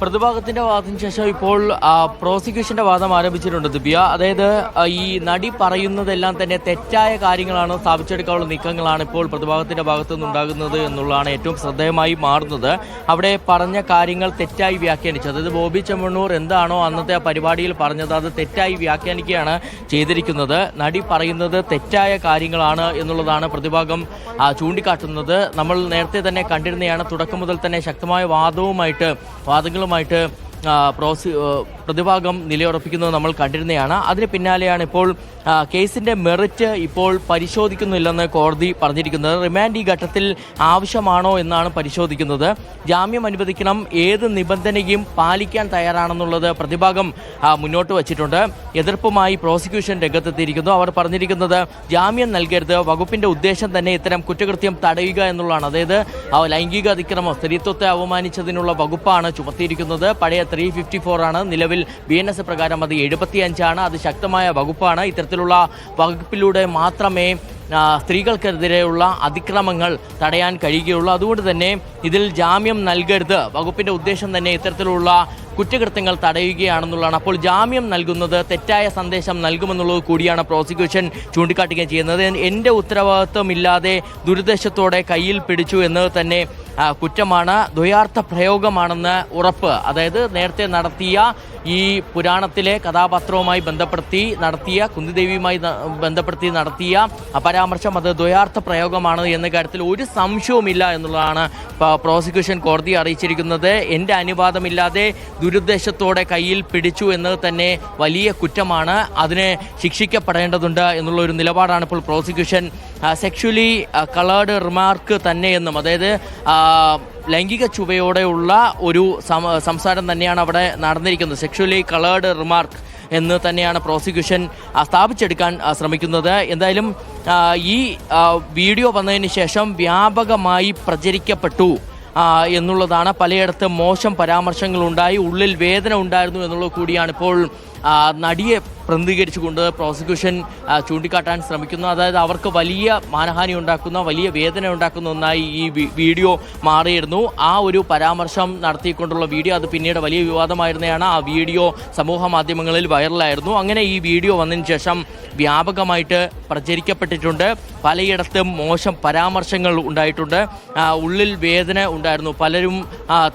പ്രതിഭാഗത്തിന്റെ വാദത്തിന് ശേഷം ഇപ്പോൾ പ്രോസിക്യൂഷന്റെ വാദം ആരംഭിച്ചിട്ടുണ്ട് ദിവ്യ. അതായത് ഈ നടി പറയുന്നതെല്ലാം തന്നെ തെറ്റായ കാര്യങ്ങളാണ് സ്ഥാപിച്ചെടുക്കാനുള്ള നീക്കങ്ങളാണ് ഇപ്പോൾ പ്രതിഭാഗത്തിന്റെ ഭാഗത്തു നിന്നുണ്ടാകുന്നത് എന്നുള്ളതാണ് ഏറ്റവും ശ്രദ്ധേയമായി മാറുന്നത്. അവിടെ പറഞ്ഞ കാര്യങ്ങൾ തെറ്റായി വ്യാഖ്യാനിച്ചു. അതായത് ബോബി ചെമ്മണ്ണൂർ എന്താണോ അന്നത്തെ ആ പരിപാടിയിൽ പറഞ്ഞത് അത് തെറ്റായി വ്യാഖ്യാനിക്കുകയാണ് ചെയ്തിരിക്കുന്നത്. നടി പറയുന്നത് തെറ്റായ കാര്യങ്ങളാണ് എന്നുള്ളതാണ് പ്രതിഭാഗം ചൂണ്ടിക്കാട്ടുന്നത്. നമ്മൾ നേരത്തെ തന്നെ കണ്ടിരുന്നതാണ് തുടക്കം മുതൽ തന്നെ ശക്തമായ വാദവുമായിട്ട് വാദങ്ങളുമായിട്ട് ആ, പ്രോസി പ്രതിഭാഗം നിലയുറപ്പിക്കുന്നത് നമ്മൾ കണ്ടിരുന്നതാണ്. അതിന് പിന്നാലെയാണ് ഇപ്പോൾ കേസിന്റെ മെറിറ്റ് ഇപ്പോൾ പരിശോധിക്കുന്നില്ലെന്ന് കോടതി പറഞ്ഞിരിക്കുന്നത്. റിമാൻഡ് ഈ ഘട്ടത്തിൽ ആവശ്യമാണോ എന്നാണ് പരിശോധിക്കുന്നത്. ജാമ്യം അനുവദിക്കണം ഏത് നിബന്ധനയും പാലിക്കാൻ തയ്യാറാണെന്നുള്ളത് പ്രതിഭാഗം മുന്നോട്ട് വച്ചിട്ടുണ്ട്. എതിർപ്പുമായി പ്രോസിക്യൂഷൻ രംഗത്തെത്തിയിരിക്കുന്നു. അവർ പറഞ്ഞിരിക്കുന്നത് ജാമ്യം നൽകരുത് വകുപ്പിന്റെ ഉദ്ദേശം തന്നെ ഇത്തരം കുറ്റകൃത്യം തടയുക എന്നുള്ളതാണ്. അതായത് ലൈംഗിക അതിക്രമം സ്ത്രീത്വത്തെ അവമാനിച്ചതിനുള്ള വകുപ്പാണ് ചുമത്തിയിരിക്കുന്നത്. പഴയ ത്രീ ഫിഫ്റ്റി ഫോർ ആണ് ബി എൻ എസ് പ്രകാരം അത് എഴുപത്തിയഞ്ചാണ്. അത് ശക്തമായ വകുപ്പാണ്. ഇത്തരത്തിലുള്ള വകുപ്പിലൂടെ മാത്രമേ സ്ത്രീകൾക്കെതിരെയുള്ള അതിക്രമങ്ങൾ തടയാൻ കഴിയുകയുള്ളൂ. അതുകൊണ്ട് തന്നെ ഇതിൽ ജാമ്യം നൽകരുത്. വകുപ്പിന്റെ ഉദ്ദേശം തന്നെ ഇത്തരത്തിലുള്ള കുറ്റകൃത്യങ്ങൾ തടയുകയാണെന്നുള്ളതാണ്. അപ്പോൾ ജാമ്യം നൽകുന്നത് തെറ്റായ സന്ദേശം നൽകുമെന്നുള്ളത് കൂടിയാണ് പ്രോസിക്യൂഷൻ ചൂണ്ടിക്കാട്ടുകയും ചെയ്യുന്നത്. എന്റെ ഉത്തരവാദിത്വമില്ലാതെ ദുരുദ്ദേശത്തോടെ കയ്യിൽ പിടിച്ചു എന്ന് തന്നെ കുറ്റമാണ് ദ്വയാർത്ഥ പ്രയോഗമാണെന്ന് ഉറപ്പ്. അതായത് നേരത്തെ നടത്തിയ ഈ പുരാണത്തിലെ കഥാപാത്രവുമായി ബന്ധപ്പെടുത്തി നടത്തിയ കുന്തിദേവിയുമായി ബന്ധപ്പെടുത്തി നടത്തിയ പരാമർശം അത് ദ്വയാർത്ഥ പ്രയോഗമാണ് എന്ന കാര്യത്തിൽ ഒരു സംശയവുമില്ല എന്നുള്ളതാണ് പ്രോസിക്യൂഷൻ കോടതി അറിയിച്ചിരിക്കുന്നത്. എന്റെ അനുവാദമില്ലാതെ ദുരുദ്ദേശത്തോടെ കയ്യിൽ പിടിച്ചു എന്നത് തന്നെ വലിയ കുറ്റമാണ്. അതിനെ ശിക്ഷിക്കപ്പെടേണ്ടതുണ്ട് എന്നുള്ള ഒരു നിലപാടാണ് ഇപ്പോൾ പ്രോസിക്യൂഷൻ സെക്ഷുവലി കളേർഡ് റിമാർക്ക് തന്നെയെന്നും അതായത് ലൈംഗിക ചുവയോടെയുള്ള ഒരു സംസാരം തന്നെയാണ് അവിടെ നടന്നിരിക്കുന്നത്. സെക്ഷുവലി കളേർഡ് റിമാർക്ക് എന്ന് തന്നെയാണ് പ്രോസിക്യൂഷൻ സ്ഥാപിച്ചെടുക്കാൻ ശ്രമിക്കുന്നത്. എന്തായാലും ഈ വീഡിയോ വന്നതിന് ശേഷം വ്യാപകമായി പ്രചരിക്കപ്പെട്ടു എന്നുള്ളതാണ് പലയിടത്ത് മോശം പരാമർശങ്ങളുണ്ടായി ഉള്ളിൽ വേദന ഉണ്ടായിരുന്നു എന്നുള്ളത് കൂടിയാണ് ഇപ്പോൾ നടിയെ പ്രതികരിച്ചുകൊണ്ട് പ്രോസിക്യൂഷൻ ചൂണ്ടിക്കാട്ടാൻ ശ്രമിക്കുന്നു. അതായത് അവർക്ക് വലിയ മാനഹാനി ഉണ്ടാക്കുന്ന വലിയ വേദന ഉണ്ടാക്കുന്ന ഒന്നായി ഈ വീഡിയോ മാറിയിരുന്നു. ആ ഒരു പരാമർശം നടത്തിക്കൊണ്ടുള്ള വീഡിയോ അത് പിന്നീട് വലിയ വിവാദമായിരുന്നതാണ്. ആ വീഡിയോ സമൂഹ മാധ്യമങ്ങളിൽ വൈറലായിരുന്നു. അങ്ങനെ ഈ വീഡിയോ വന്നതിന് ശേഷം വ്യാപകമായിട്ട് പ്രചരിക്കപ്പെട്ടിട്ടുണ്ട്. പലയിടത്തും മോശം പരാമർശങ്ങൾ ഉണ്ടായിട്ടുണ്ട്. ഉള്ളിൽ വേദന ഉണ്ടായിരുന്നു. പലരും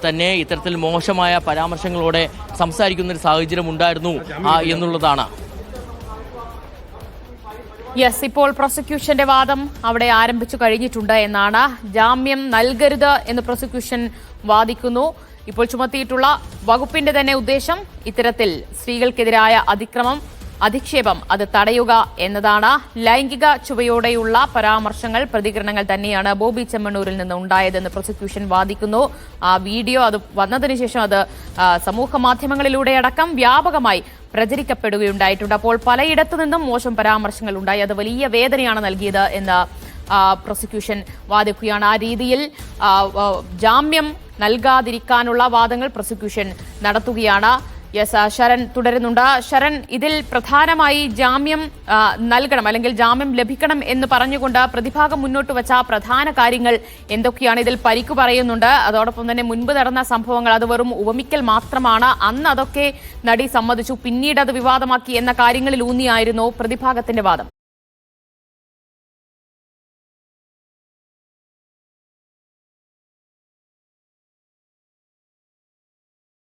തന്നെ ഇത്തരത്തിൽ മോശമായ പരാമർശങ്ങളോടെ സംസാരിക്കുന്ന ഒരു സാഹചര്യം ഉണ്ടായിരുന്നു എന്നുള്ളതാണ്. യെസ് ഇപ്പോൾ പ്രോസിക്യൂഷന്റെ വാദം അവിടെ ആരംഭിച്ചു കഴിഞ്ഞിട്ടുണ്ട് എന്നാണ് ജാമ്യം നൽകരുത് എന്ന് പ്രോസിക്യൂഷൻ വാദിക്കുന്നു. ഇപ്പോൾ ചുമത്തിയിട്ടുള്ള വകുപ്പിന്റെ തന്നെ ഉദ്ദേശം ഇത്തരത്തിൽ സ്ത്രീകൾക്കെതിരായ അതിക്രമം അധിക്ഷേപം അത് തടയുക എന്നതാണ് ലൈംഗിക ചുവയോടെയുള്ള പരാമർശങ്ങൾ പ്രതികരണങ്ങൾ തന്നെയാണ് ബോബി ചെമ്മണ്ണൂരിൽ നിന്ന് ഉണ്ടായതെന്ന് പ്രോസിക്യൂഷൻ വാദിക്കുന്നു. ആ വീഡിയോ അത് വന്നതിന് ശേഷം അത് സമൂഹ മാധ്യമങ്ങളിലൂടെ അടക്കം വ്യാപകമായി പ്രചരിക്കപ്പെടുകയുണ്ടായിട്ടുണ്ട്. അപ്പോൾ പലയിടത്തു നിന്നും മോശം പരാമർശങ്ങൾ ഉണ്ടായി. അത് വലിയ വേദനയാണ് നൽകിയത് എന്ന് പ്രോസിക്യൂഷൻ വാദിക്കുകയാണ്. ആ രീതിയിൽ ജാമ്യം നൽകാതിരിക്കാനുള്ള വാദങ്ങൾ പ്രോസിക്യൂഷൻ നടത്തുകയാണ്. യെസ് ആ, ശരൺ തുടരുന്നുണ്ട്. ശരൺ ഇതിൽ പ്രധാനമായി ജാമ്യം നൽകണം അല്ലെങ്കിൽ ജാമ്യം ലഭിക്കണം എന്ന് പറഞ്ഞുകൊണ്ട് പ്രതിഭാഗം മുന്നോട്ട് വെച്ച പ്രധാന കാര്യങ്ങൾ എന്തൊക്കെയാണ് ഇതിൽ പരിക്കു പറയുന്നുണ്ട്. അതോടൊപ്പം തന്നെ മുൻപ് നടന്ന സംഭവങ്ങൾ അത് വെറും ഉപമിക്കൽ മാത്രമാണ്. അന്ന് അതൊക്കെ നടി സമ്മതിച്ചു. പിന്നീട് അത് വിവാദമാക്കി എന്ന കാര്യങ്ങളിൽ ഊന്നിയായിരുന്നു പ്രതിഭാഗത്തിന്റെ വാദം.